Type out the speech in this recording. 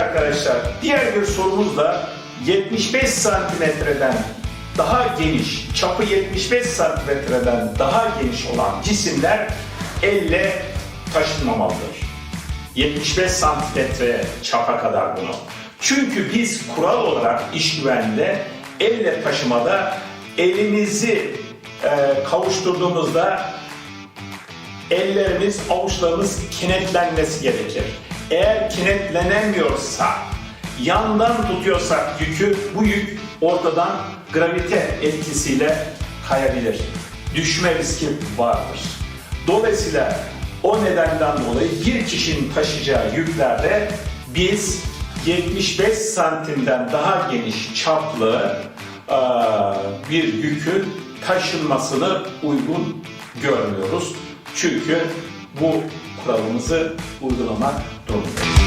arkadaşlar diğer bir sorumuz da 75 santimetreden daha geniş, çapı 75 santimetreden daha geniş olan cisimler elle taşınmamalıdır. 75 santimetre çapa kadar bunu. Çünkü biz kural olarak iş güvenliğinde elle taşımada elimizi e, kavuşturduğumuzda ellerimiz, avuçlarımız kenetlenmesi gerekir. Eğer kenetlenemiyorsa, yandan tutuyorsak yükü, bu yük ortadan gravite etkisiyle kayabilir. Düşme riski vardır. Dolayısıyla o nedenden dolayı bir kişinin taşıyacağı yüklerde biz 75 santimden daha geniş çaplı bir yükün taşınmasını uygun görmüyoruz. Çünkü bu kuralımızı uygulamak durumundayız.